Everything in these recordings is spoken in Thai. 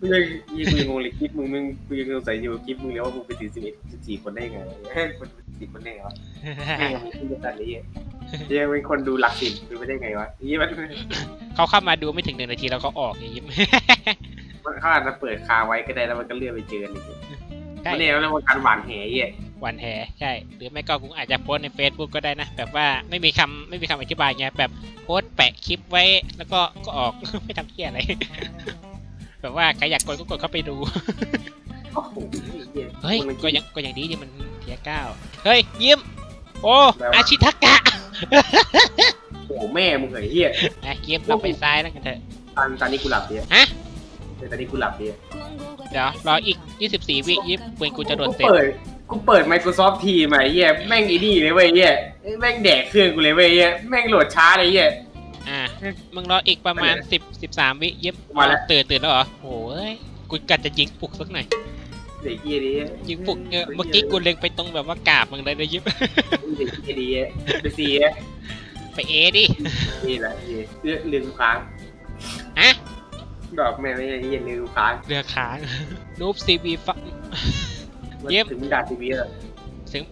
มึงยังยังกูยังงงเลยคลิปมึงมึงกูยังสงสัยอยู่คลิปมึงเลยว่ามึงเป็นสี่สิบเอ็ดสิบสี่คนได้ไงเฮ้ยคนสี่คนได้ไงวะแม่งมึงขึ้นมาตัดเลยเหี้ยังเป็นคนดูหลักสิบเป็นไปได้ไงวะยี่มันเขาเข้ามาดูไม่ถึงหนึ่งนาทีแล้วเขาออกอย่างยิ้มมันเขาอาจจะเปิดคาไว้ก็ได้แล้วมันก็เลื่อนไปเจออะไรอย่างเงี้ยใช่มันเนี่ยเรียกว่าการหวานแหเหี้ยวันแห่ใช่ หรือไม่ก็กูอาจจะโพสต์ใน Facebook ก็ได้นะ แบบว่าไม่มีคำไม่มีคำอธิบายไงแบบโพสต์แปะคลิปไว้แล้วก็ก็ออกไม่ทำเที่ยอะไร แบบว่าใครอยากกดก็กดเข้าไปดู โอ้โหเหี้ยเฮ้ยมึงก็ยังก็ยังดีที่มันเทียเก้าเฮ้ย ยิ้ม โอ้แล้วอาชิทากะโอ้โหแม่มึงเหยเหี้ยนะยิ้มเราไปซ้ายแล้วกันเถอะตอนตอนนี้กูหลับเนี่ยฮะเออตอนนี้กูหลับเนี่ยเดี๋ยวรออีก 24 วิยิ้มปืนกูจะโดดกูเสร็จเปิดกูเปิด Microsoft Teams มาไอ้เหี้ยแม่งอีนี่เลยเว้ยเหี้ยแม่งแดกเครื่องกูเลยเว้ยเหี้ยแม่งโหลดช้าเลยเหี้ยอ่ามึงรออีกประมาณ 10 13วิยิ้มมาแล้ว ตื่นตื่นแล้วเหรอโอ้ยกูกัดจะยิงปลุกสักหน่อยเด็กเหี้ยดียิงปลุกเออเมื่อกี้กูเล็งไปตรงแบบว่ากาบมึงเลยนะยิ้มเด็กเหี้ยดีไปซีไปเอดินี่แหละเหี้ยเลือกลืมทุกครั้งฮะดอกแม่ไม่ใช่เหี้ยลืมทุกครั้งเรือค้างนูบซีบีฟักเยี่ยมถึงด่าทีวีแล้วถึง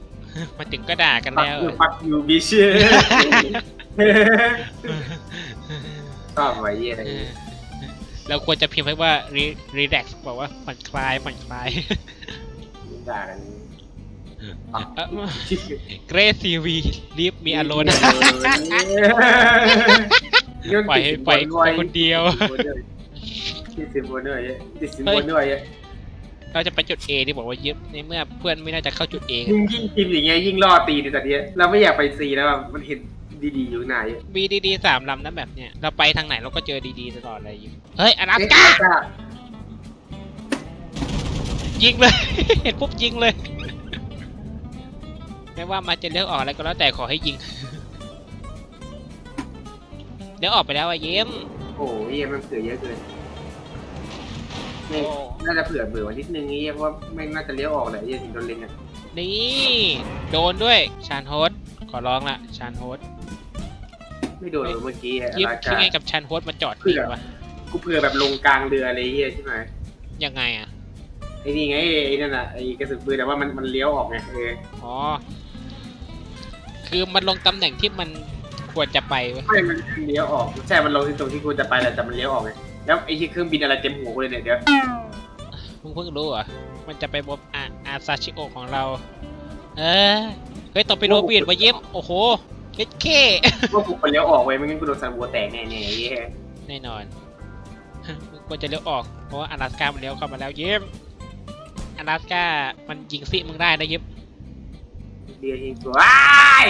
มาถึงก็ด่ากันปักแล้วยูปักยูบิช ชอบไว้เหี้ยอะไรเออเราควรจะพิมพ์ให้ว่า re relax บอกว่าผ่อนคลายผ่อนคลาย ด่ากัน เกรซีวีรีบมีอารมณ์ ปล่อยให้ปล่อยไปคนเดียวดิสิบโบเนอร์ดิสิบโบเนอร์เราจะไปจุด A ที่บอกว่ายึดในเมื่อเพื่อนไม่น่าจะเข้าจุด A ยิ่งยิ่งพิมพ์อย่างเงี้ยยิ่งล่อตีในตอนเนี้ยเราไม่อยากไปซีแล้วอะมันเห็น ดีๆอยู่ไหนมีดีๆสามลำนั้นแบบเนี้ยเราไปทางไหนเราก็เจอดีๆตลอดเลยยิงเฮ้ยอลาสเอ๊ะก้าจ้ายิงเลย เห็นปุ๊บยิงเลย ไม่ว่ามันจะเลือกออกอะไรก็แล้วแต่ขอให้ยิง เดี๋ยวออกไปแล้วอะเยี่ยมโอ้ยมันเผื่อเยอะเกินนี่น่าจะเผื่อเบื่อวันนิดนึงนี่เพราะว่าไม่น่าจะเลี้ยวออกแหละยี่ถึงโดนเล็งอะนี่ โดนด้วยชานโฮสขอร้องละชานโฮส ไม่โดนเหมือนเมื่อกี้อะยิบราคิดชาไงกับชานโฮสมาจอดเผื่ยิองวะกูเผื่อแบบลงกลางเรืออะไรเงี้ยใช่ไหมยังไงอะ ไอ้นี่ไงไอ้นั่นน่ะไอ้กระสุนปืนแต่ว่ามันมันเลี้ยวออกไงเอออ๋อ คือมันลงตำแหน่งที่มันควรจะไปเว้ยไม่มันเลี้ยวออกใช่มันลงที่ตรงที่กูจะไปแหละแต่มันเลี้ยวออกไงแล้วไอ้ที่เครื่องบินอะไรเต็มหัวกูเลยเนี่ยเดี๋ยวมึงเพิ่งรู้เหรอมันจะไปบอาอาซาชิโอของเรา เออเฮ้ยต่อไปโรบีดมาเยี่ยมโอ้โห เล็ดเคว่ากูคนเลี้ยวออกไว้ไม่งั้นกูโดนซันบัวแตกแน่ๆไอ้เหี้ยแน่นอนมึงควรจะเลี้ยวออก เพราะว่าอลาสก้ามันเลี้ยวเข้ามาแล้วเยี่ยมอลาสก้ามันยิงซิมึงได้นะเยี่ยมเดียวยิงกูว้าย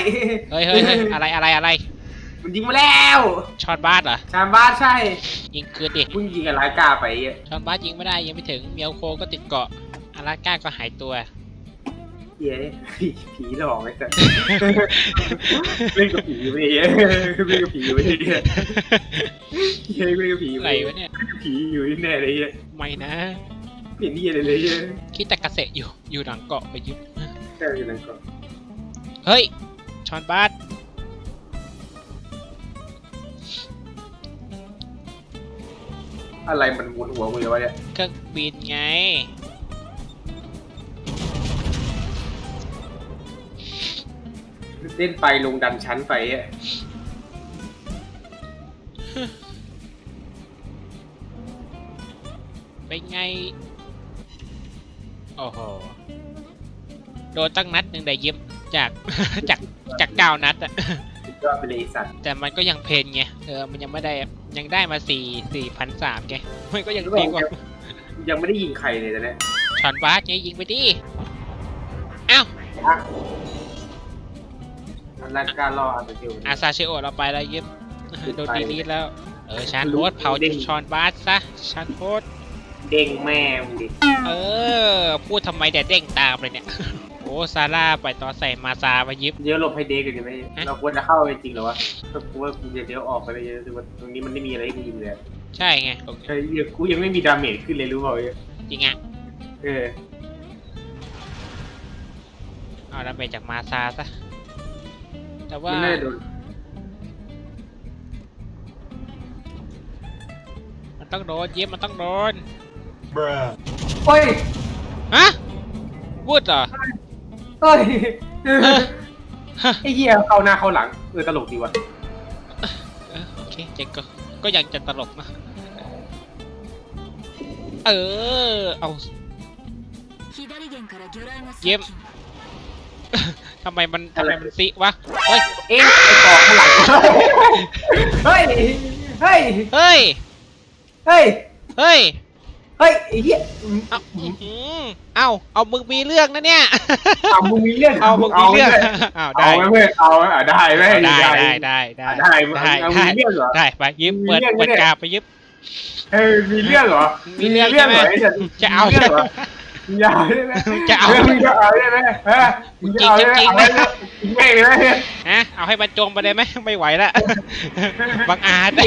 เฮ้ยเฮ้ยเฮ้ยอะไรอะไรอะไร มันยิงมาแล้วช็อตบาสเหรอ ชามบ้านใช่ยิงคืนดิ มึงยิงอะไรกล้าไปอะช็อตบาสยิงไม่ได้ยังไม่ถึง เมียวโคก็ติดเกาะอลาสก้าก็หายตัว เหี้ยผีหลอกไอ้สัสเล่นกับผีไปเหี้ยเล่นกับผีไปเหี้ยเฮ้ยเล่นกับผีอะไรไปวะเนี่ย ผีอยู่ที่แน่เลยเหี้ยไม่นะเปลี่ยนที่อะไรเลยเหี้ยคิดแต่กระเสะอยู่ อยู่หลังเกาะไปยึดใช่อยู่นั่นก่อนเฮ้ย ชอนบาสอะไรมันวนหัวกูเลยวะเนี่ยเครื่องบินไง เล่นไปลงดันชั้นไปอะเป็นไง โอ้โห โดนตั้งนัดหนึ่งได้ยิ้มจาก จากจากเก้านัดอะก็เป็นเลยไอ้สัตว์แต่มันก็ยังเพนไงเออมันยังไม่ได้ยังได้มาสี่สี่พันสามไงมันก็ยังดีกว่ายังไม่ได้ยิงใครเลยตอนเนี้ยชอนบาสไงยิงไปดิอ้าว รันการรออาร์ตซิลอาซาเชโอเราไปแล้วยิ้มโดนไปดีลีทแล้ว เออชานโฮสเผาเด้งชอนบาสซะชานโฮสเด้งแม่มึงดิเออ พูดทำไมแต่เด้งตามเลยเนี่ยโอ้ซาร่าปล่อยต่อใส่มาซามายิบเดี๋ยวหลบให้เด็กกันดีไหมฮะเราควรจะเข้าจริงๆเหรอวะกูว่ากูจะเดี๋ยวออกไปเลยรู้สึกว่าตรงนี้มันไม่มีอะไรให้กูยิงเลยอะใช่ไงโอเคเฮ้ยเหี้ยกูยังไม่มีดาเมจขึ้นเลยรู้เปล่าเว้ยจริงอะเออเอาดาเมจจากมาซาซะ แต่ว่า มันน่าจะโดน มันต้องโดนยิบมันต้องโดน เฮ้ย ฮะพูดเหรอ เฮ้ย ฮะ ไอ้เหี้ยเข้าหน้าเข้าหลังเออตลกดีว่ะ เออโอเคเจ๊ก็ก็ยังจะตลกนะ เออ เอา 左舷から魚雷がゲーム接近 ทำไมมันทำไมมันซิวะ เฮ้ย เอ๊ะไอ้กอกข้างหลังเฮ้ย เฮ้ย เฮ้ย เฮ้ย เฮ้ย เฮ้ยไอ้เหี้ยเอาอื้อหือเอาเอามึงมีเรื่องนะเนี่ย เอามึงมีเรื่องเอามึงมีเรื่องเอาเอาไหมได้เพื่อนเอาอะได้ไหม ได้ได้ได้ได้ได้ได้เอาได้มีเรื่องเหรอได้ไปยิบมีเปิดเรื่องเปิดเนี่ยกาไปยิบเออมีเรื่องเหรอมีเรื่องเหรอใช่ไหมไอ้สัตว์จะเอา มีเรื่องเหรอ อย่าได้ไหมจะเอามึงจะเอาได้ไหมเออมึงจะเอาได้ไหมจริงๆเอาได้ไหมจริงไหมเลยไหมฮะเอาให้บรรจงไปเลยไหมไม่ไหวละบังอาจไอ้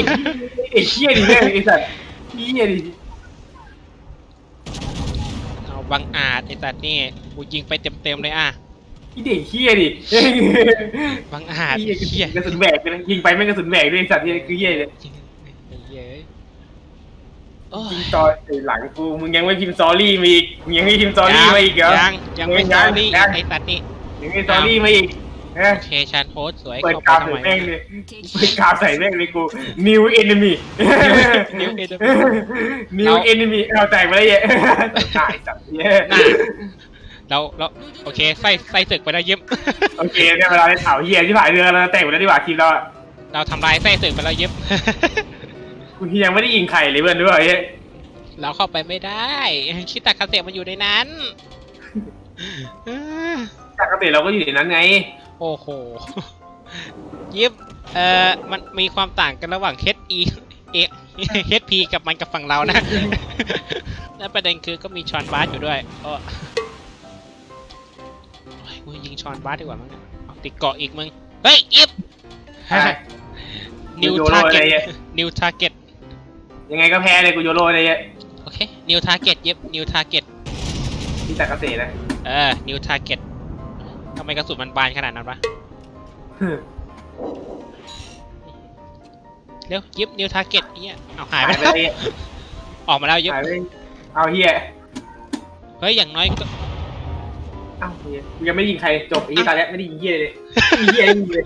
ไอ้เหี้ยดิเนี่ยไอ้สัตว์เหี้ยดิเอาบังอาจไอ้สัตว์นี่กูยิงไปเต็มๆเลยอะไอ้เด็กเหี้ยดิบังอาจเหี้ยเหี้ยกระสุนแบกเลยนะยิงไปไม่งกระสุนแบกด้วยไอ้สัตว์เนี่ยคือเหี้ยเลย ไอ้เหี้ยโอ้ยยิงต่อไอ้หลังกูมึงยังไม่พิมพ์ซอรี่มาอีกมึงยังไม่พิมพ์ซอรี่มาอีกเหรอยังยังไม่ยังซอรี่ยังไอ้สัตว์นี่ยังไม่ซอรี่มาอีกเออโอเคชันโพสต์สวยเปิดเข้ากราไปวทำใส่ไมแม่งเลยเปิดกราวใส่แม่งเลยกู new enemy New enemy new enemy เอาแตกไปแล้วเย้ตายสัตว์เย้น่ะเราเราโอเคไส้ไส้ศึกไปแล้วยิ้มโอเคได้เวลาได้เผาเหี้ยที่ผ่านเรือแล้วแตกไปแล้วดีกว่าทีมเราอะเราทำลายไส้ศึกไปแล้วยิ้ม กูยังไม่ได้ยิงใครเลยเพื่อนด้วยเย้เราเข้าไปไม่ได้คิตาคาเซมันอยู่ในนั้นจากเกษตรเราก็อยู่ในนั้นไง โอ้โห ยิบเอ่อมันมีความต่างกันระหว่าง HE เอ HP กับมันกับฝั่งเรานะ และประเด็นคือก็มีชอนบาสอยู่ด้วยเออโอ้ยกูยิงชอนบาสดีกว่ามั้งเนี่ยเอาติดเกาะอีกมึง เฮ้ยอิฟนิวกูโยทาโร่ร์เก็เลตยเย้นิวทาร์เก็ต ยังไงก็แพ้เลยกูโยโร่เลยเย้โอเคนิวทาร์เก็ตยิบนิวทาร์เก็ตที่จากเกษตรนะเออนิวทาร์เก็ตทำไมกระสุนมันบานขนาดนั้นวะเร็วยิบนิวทาร์เก็ตเนี่ยเอาหายหายไปไปแล้วเลยออกมาแล้วยิบหายไปเอาเฮียเฮ้ยอย่างน้อยก็เอ้าเฮียยังไม่ได้ยิงใครจบไอ้ที่ตาแล้วไม่ได้ยิงเฮียเลยไอ้เฮียไม่ยิงเลย